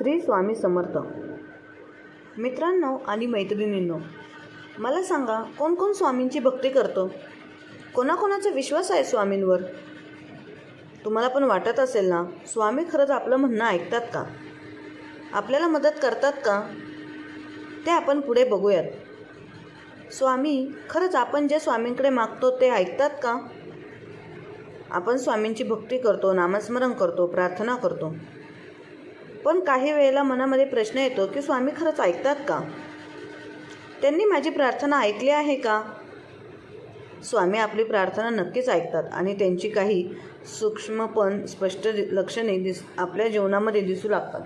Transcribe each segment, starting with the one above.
श्री स्वामी समर्थ. मित्रांनो आणि मैत्रिणींनो मला सांगा कोण कोण स्वामींची भक्ती करतो? कोणाकोणाचा विश्वास आहे स्वामींवर? तुम्हाला पण वाटत असेल ना स्वामी खरंच आपलं म्हणणं ऐकतात का? आपल्याला मदत करतात का? ते आपण पुढे बघूयात. स्वामी खरंच आपण जे स्वामींकडे मागतो ते ऐकतात का? आपण स्वामींची भक्ती करतो नामस्मरण करतो प्रार्थना करतो. पण काही वेळेला मनामध्ये प्रश्न येतो की स्वामी खरंच ऐकतात का? त्यांनी माझी प्रार्थना ऐकली आहे का? स्वामी आपली प्रार्थना नक्कीच ऐकतात आणि त्यांची काही सूक्ष्म पण स्पष्ट दि- लक्षणे दिस आपल्या जीवनामध्ये दिसू लागतात.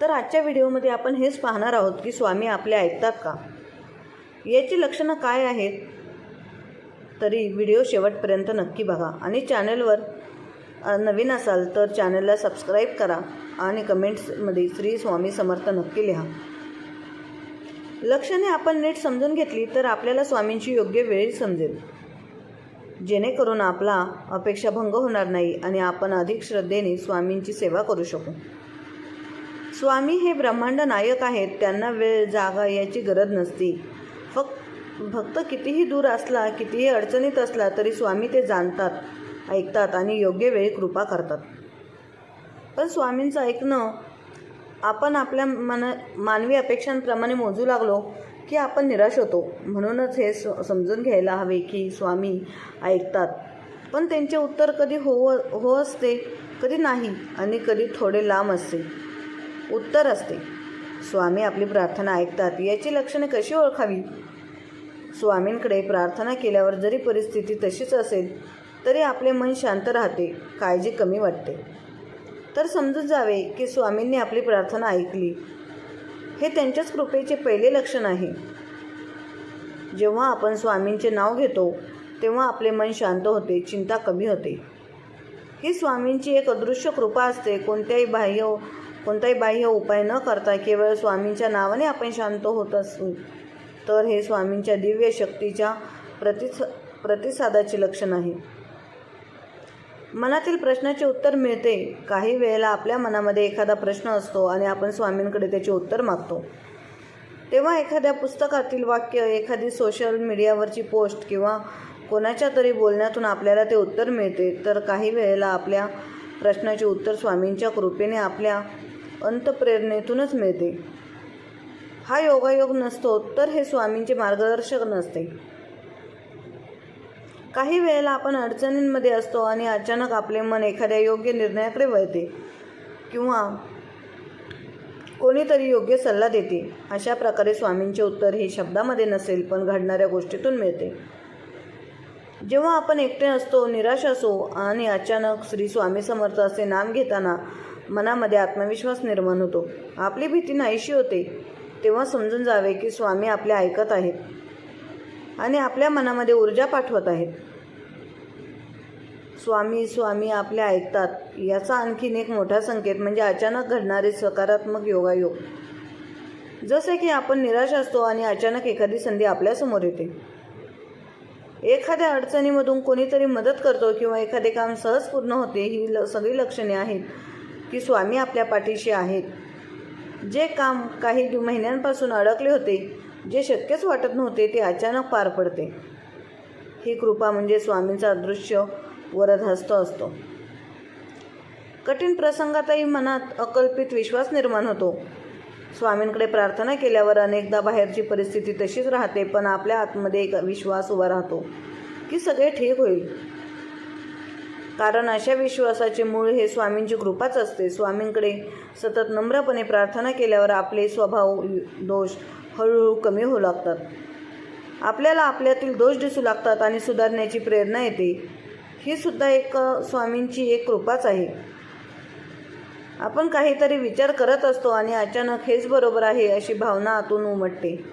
तर आजच्या व्हिडिओमध्ये आपण हेच पाहणार आहोत की स्वामी आपले ऐकतात का? याची लक्षणं काय आहेत? तरी व्हिडिओ शेवटपर्यंत नक्की बघा आणि चॅनलवर नवीन असाल तर चॅनलला सबस्क्राईब करा आणि कमेंट्समध्ये श्री स्वामी समर्थ नक्की लिहा. लक्षणे आपण नीट समजून घेतली तर आपल्याला स्वामींची योग्य वेळ समजेल. जेणेकरून आपला अपेक्षा भंग होणार नाही आणि आपण अधिक श्रद्धेने स्वामींची सेवा करू शकू. स्वामी हे ब्रह्मांड नायक आहेत त्यांना वेळ जागा याची गरज नसती. फक्त भक्त कितीही दूर असला कितीही अडचणीत असला तरी स्वामी ते जाणतात. ऐकतात आणि योग्य वेळी कृपा करतात. पण स्वामींचं ऐकणं आपण आपल्या मन मानवी अपेक्षांप्रमाणे मोजू लागलो की आपण निराश होतो. म्हणूनच हे स समजून घ्यायला हवे की स्वामी ऐकतात. पण त्यांचे उत्तर कधी हो हो असते कधी नाही आणि कधी थोडे लांब असते. उत्तर असते. स्वामी आपली प्रार्थना ऐकतात याची लक्षणे कशी ओळखावी? स्वामींकडे प्रार्थना केल्यावर जरी परिस्थिती तशीच असेल तरी आपले मन शांत राहते काळजी कमी वाटते. तर समजून जावे की स्वामींनी आपली प्रार्थना ऐकली. हे त्यांच्याच कृपेचे पहिले लक्षण आहे. जेव्हा आपण स्वामींचे नाव घेतो तेव्हा आपले मन शांत होते चिंता कमी होते. ही स्वामींची एक अदृश्य कृपा असते. कोणत्याही बाह्य कोणताही बाह्य उपाय न करता केवळ स्वामींच्या नावाने आपण शांत होत असू. तर हे स्वामींच्या दिव्य शक्तीच्या प्रतिस प्रतिसादाचे लक्षण आहे. मनातील प्रश्नाचे उत्तर मिळते. काही वेळेला आपल्या मनामध्ये एखादा प्रश्न असतो आणि आपण स्वामींकडे त्याचे उत्तर मागतो. तेव्हा एखाद्या पुस्तकातील वाक्य एखादी सोशल मीडियावरची पोस्ट किंवा कोणाच्या तरी बोलण्यातून आपल्याला ते उत्तर मिळते. तर काही वेळेला आपल्या प्रश्नाचे उत्तर स्वामींच्या कृपेने आपल्या अंतप्रेरणेतूनच मिळते. हा योगायोग नसतो तर हे स्वामींचे मार्गदर्शक नसते. काही वेळेला आपण अडचणींमध्ये असतो आणि अचानक आपले मन एखाद्या योग्य निर्णयाकडे वळते किंवा कोणीतरी योग्य सल्ला देते. अशा प्रकारे स्वामींचे उत्तर हे शब्दामध्ये नसेल पण घडणाऱ्या गोष्टीतून मिळते. जेव्हा आपण एकटे असतो निराश असो आणि अचानक श्री स्वामी समर्थ असे नाम घेताना मनामध्ये आत्मविश्वास निर्माण होतो. आपली भीती नाहीशी होते तेव्हा समजून जावे की स्वामी आपले ऐकत आहेत. आणि आपल्या मनामध्ये ऊर्जा पाठवत आहेत. स्वामी स्वामी आपले ऐकतात. याचा आणखीन एक मोठा संकेत म्हणजे अचानक घडणारे सकारात्मक योगायोग. जसे की आपण निराश असतो आणि अचानक एखादी संधी आपल्यासमोर येते. एखाद्या अडचणीमधून कोणीतरी मदत करतो किंवा एखादे काम सहज पूर्ण होते ही ल सगळी लक्षणे आहेत की स्वामी आपल्या पाठीशी आहेत. जे काम काही महिन्यांपासून अडकले होते जे शक्यच वाटत नव्हते ते अचानक पार पडते. ही कृपा म्हणजे स्वामींचा अदृश्य वरदहस्त असतो. कठीण प्रसंगातही मनात अकल्पित विश्वास निर्माण होतो. स्वामींकडे प्रार्थना केल्यावर अनेकदा बाहेरची परिस्थिती तशीच राहते पण आपल्या आतमध्ये एक विश्वास उभा राहतो की सगळे ठीक होईल. कारण अशा विश्वासाचे मूळ हे स्वामींची कृपाच असते. स्वामींकडे सतत नम्रपणे प्रार्थना केल्यावर आपले स्वभाव दोष हळूहळू कमी होऊ लागतात. आपल्याला आपल्यातील दोष दिसू लागतात आणि सुधारण्याची प्रेरणा येते. ही सुद्धा एक स्वामींची एक कृपाच आहे. आपण काहीतरी विचार करत असतो आणि अचानक हेच बरोबर आहे अशी भावना आतून उमटते.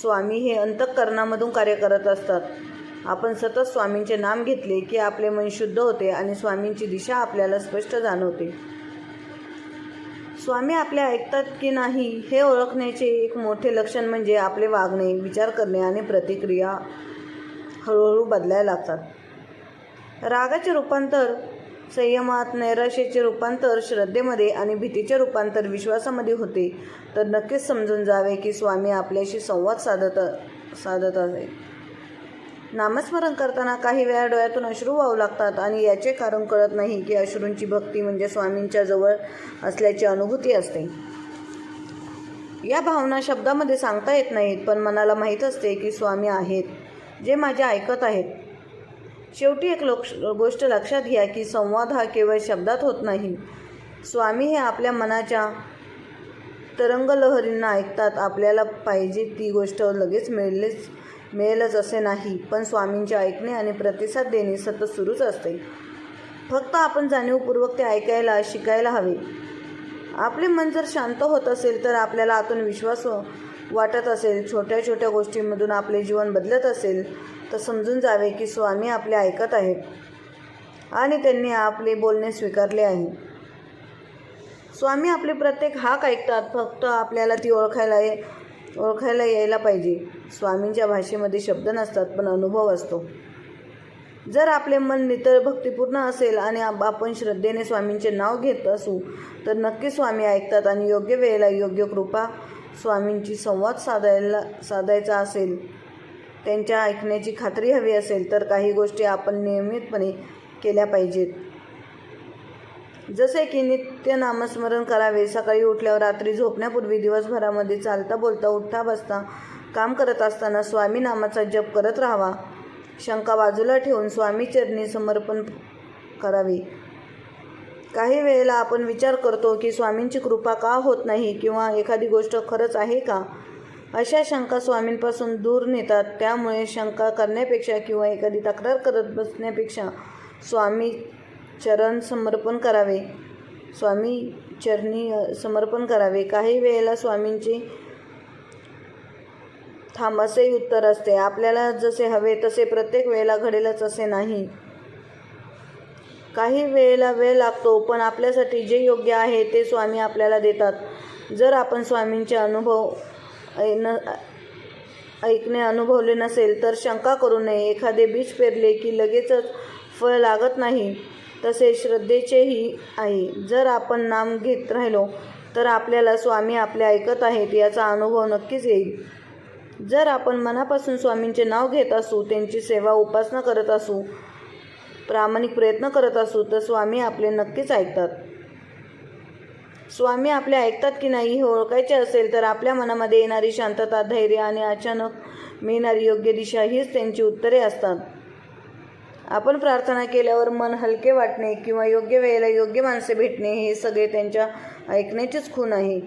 स्वामी हे अंतःकरणामधून कार्य करत असतात. आपण सतत स्वामींचे नाम घेतले की आपले मन शुद्ध होते आणि स्वामींची दिशा आपल्याला स्पष्ट जाणवते. स्वामी आपले ऐकतात की नाही हे ओळखण्याचे एक मोठे लक्षण म्हणजे आपले वागणे विचार करणे आणि प्रतिक्रिया हळूहळू बदलायला लागतात. रागाचे रूपांतर संयमात नैराश्याचे रूपांतर श्रद्धेमध्ये आणि भीतीचे रूपांतर विश्वासामध्ये होते. तर नक्कीच समजून जावे की स्वामी आपल्याशी संवाद साधत साधत आहे. नामस्मरण करताना काही वेळा डोळ्यातून अश्रू वाहू लागतात आणि याचे कारण कळत नाही की अश्रूंची भक्ती म्हणजे स्वामींच्या जवळ असल्याची अनुभूती असते. या भावना शब्दामध्ये सांगता येत नाहीत पण मनाला माहीत असते की स्वामी आहेत जे माझे ऐकत आहेत. शेवटी एक लोक गोष्ट लक्षात घ्या की संवाद हा केवळ शब्दात होत नाही. स्वामी हे आपल्या मनाच्या तरंगलहरींना ऐकतात आपल्याला पाहिजे ती गोष्ट लगेच मिळेलच मिळेलच असे नाही पण स्वामींचे ऐकणे आणि प्रतिसाद देणे सतत सुरूच असते. फक्त आपण जाणीवपूर्वक ते ऐकायला शिकायला हवे. आपले मन जर शांत होत असेल तर आपल्याला आतून विश्वास वाटत असेल. छोट्या छोट्या गोष्टींमधून आपले जीवन बदलत असेल तर समजून जावे की स्वामी आपले ऐकत आहेत आणि त्यांनी आपले बोलणे स्वीकारले आहे. स्वामी आपले प्रत्येक हाक ऐकतात फक्त आपल्याला ती ओळखायला ओळखायला यायला पाहिजे. स्वामींच्या भाषेमध्ये शब्द नसतात पण अनुभव असतो. जर आपले मन नितळ भक्तिपूर्ण असेल आणि आप- आपण श्रद्धेने स्वामींचे नाव घेत असू तर नक्की स्वामी ऐकतात आणि योग्य वेळेला योग्य कृपा स्वामींची संवाद साधायला साधायचा असेल त्यांच्या ऐकण्याची खात्री हवी असेल तर काही गोष्टी आपण नियमितपणे केल्या पाहिजेत. जसे की नित्य नामस्मरण करावे सकाळी उठल्यावर रात्री झोपण्यापूर्वी दिवसभरामध्ये चालता बोलता उठता बसता काम करत असताना स्वामी नामाचा जप करत राहावा. शंका बाजूला ठेवून स्वामी चरणी समर्पण करावे. काही वेळेला आपण विचार करतो की स्वामींची कृपा का होत नाही किंवा एखादी गोष्ट खरंच आहे का? अशा शंका स्वामींपासून दूर नेतात. त्यामुळे शंका करण्यापेक्षा किंवा एखादी तक्रार करत बसण्यापेक्षा स्वामी चरण समर्पण करावे. स्वामी चरणी समर्पण करावे. काही वेळेला स्वामींचे थांब असेही उत्तर असते. आपल्याला जसे हवे तसे प्रत्येक वेळेला घडेलच असे नाही. काही वेळेला वेळ लागतो पण आपल्यासाठी जे योग्य आहे ते स्वामी आपल्याला देतात. जर आपण स्वामींचे अनुभव ऐ- न ऐकणे अनुभवले नसेल तर शंका करू नये. एखादे बीज पेरले की लगेचच फळ लागत नाही. तसे श्रद्धेचेही आहे जर आपण नाम घेत राहिलो तर आपल्याला स्वामी आपले ऐकत आहेत याचा अनुभव नक्कीच येईल. जर आपण मनापासून स्वामींचे नाव घेत असू त्यांची सेवा उपासना करत असू प्रामाणिक प्रयत्न करत असू तर स्वामी आपले नक्कीच ऐकतात. स्वामी आपले ऐकतात की नाही हे ओळखायचे असेल तर आपल्या मनामध्ये येणारी शांतता धैर्य आणि अचानक मिळणारी योग्य दिशा हीच त्यांची उत्तरे असतात. आपण प्रार्थना केल्यावर मन हलके वाटणे किंवा योग्य वेळेला योग्य माणसे भेटणे हे सगळे त्यांच्या ऐकण्याचीच खूण आहे.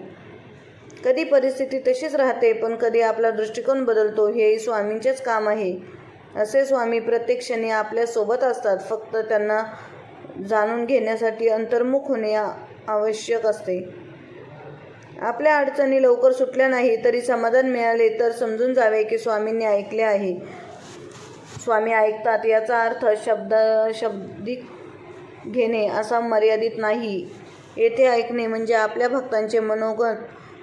कधी परिस्थिती तशीच राहते पण कधी आपला दृष्टिकोन बदलतो हेही स्वामींचेच काम आहे. असे स्वामी प्रत्येक क्षणी आपल्यासोबत असतात फक्त त्यांना जाणून घेण्यासाठी अंतर्मुख होणे आवश्यक असते. आपल्या अडचणी लवकर सुटल्या नाही तरी समाधान मिळाले तर समजून जावे की स्वामींनी ऐकले आहे. स्वामी ऐकतात याचा अर्थ शब्द शब्दिक घेणे असा मर्यादित नाही. येथे ऐकणे म्हणजे आपल्या भक्तांचे मनोगत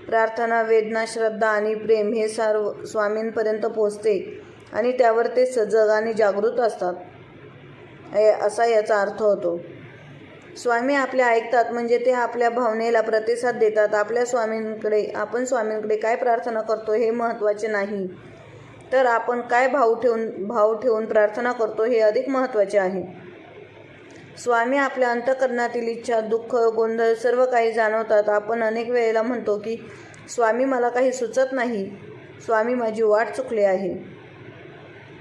प्रार्थना वेदना श्रद्धा आणि प्रेम हे सर्व स्वामींपर्यंत पोचते आणि त्यावर ते सजग आणि जागृत असतात. असा याचा अर्थ होतो. स्वामी आपल्या ऐकतात म्हणजे ते आपल्या भावनेला प्रतिसाद देतात. आपल्या स्वामींकडे आपण स्वामींकडे काय प्रार्थना करतो हे महत्त्वाचे नाही. तर आपण काय भाव ठेवून भाव ठेवून प्रार्थना करतो हे अधिक महत्त्वाचे आहे. स्वामी आपल्या अंतकरणातील इच्छा दुःख गोंधळ सर्व काही जाणवतात. आपण अनेक वेळेला म्हणतो की स्वामी मला काही सुचत नाही. स्वामी माझी वाट चुकली आहे.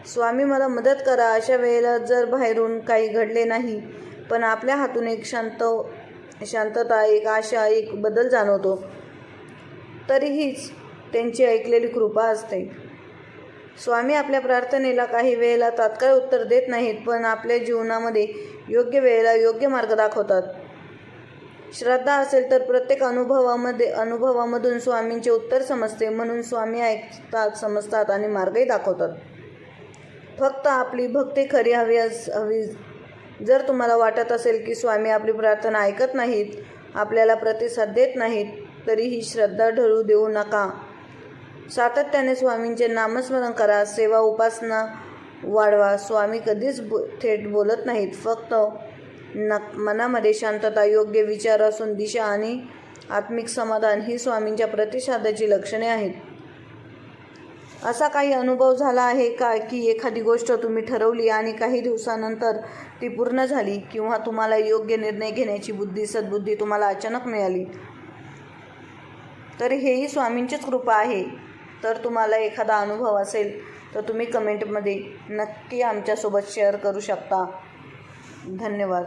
स्वामी मला मदत करा. अशा वेळेला जर बाहेरून काही घडले नाही पण आपल्या हातून एक शांत शांतता एक आशा एक बदल जाणवतो. तरीहीच त्यांची ऐकलेली कृपा असते. स्वामी आपल्या प्रार्थनेला काही वेळेला तात्काळ उत्तर देत नाहीत पण आपल्या जीवनामध्ये योग्य वेळेला योग्य मार्ग दाखवतात. श्रद्धा असेल तर प्रत्येक अनुभवामध्ये अनुभवामधून स्वामींचे उत्तर समजते म्हणून स्वामी ऐकतात समजतात आणि मार्गही दाखवतात. फक्त आपली भक्ती खरी हवी अस हवी. जर तुम्हाला वाटत असेल की स्वामी आपली प्रार्थना ऐकत नाहीत आपल्याला प्रतिसाद देत नाहीत तरीही श्रद्धा ढळू देऊ नका. सातत्याने स्वामींचे नामस्मरण करा सेवा उपासना वाढवा. स्वामी कधीच बो थेट बोलत नाहीत फक्त न मनामध्ये शांतता योग्य विचार असून दिशा आणि आत्मिक समाधान ही स्वामींच्या प्रतिसादाची लक्षणे आहेत. असा काही अनुभव झाला आहे का की एखादी गोष्ट तुम्ही ठरवली आणि काही दिवसानंतर ती पूर्ण झाली किंवा तुम्हाला योग्य निर्णय घेण्याची बुद्धी सद्बुद्धी तुम्हाला अचानक मिळाली? तर हेही स्वामींचीच कृपा आहे. तर तुम्हाला एखादा अनुभव असेल तर तुम्ही कमेंटमध्ये नक्की आमच्यासोबत शेअर करू शकता. धन्यवाद.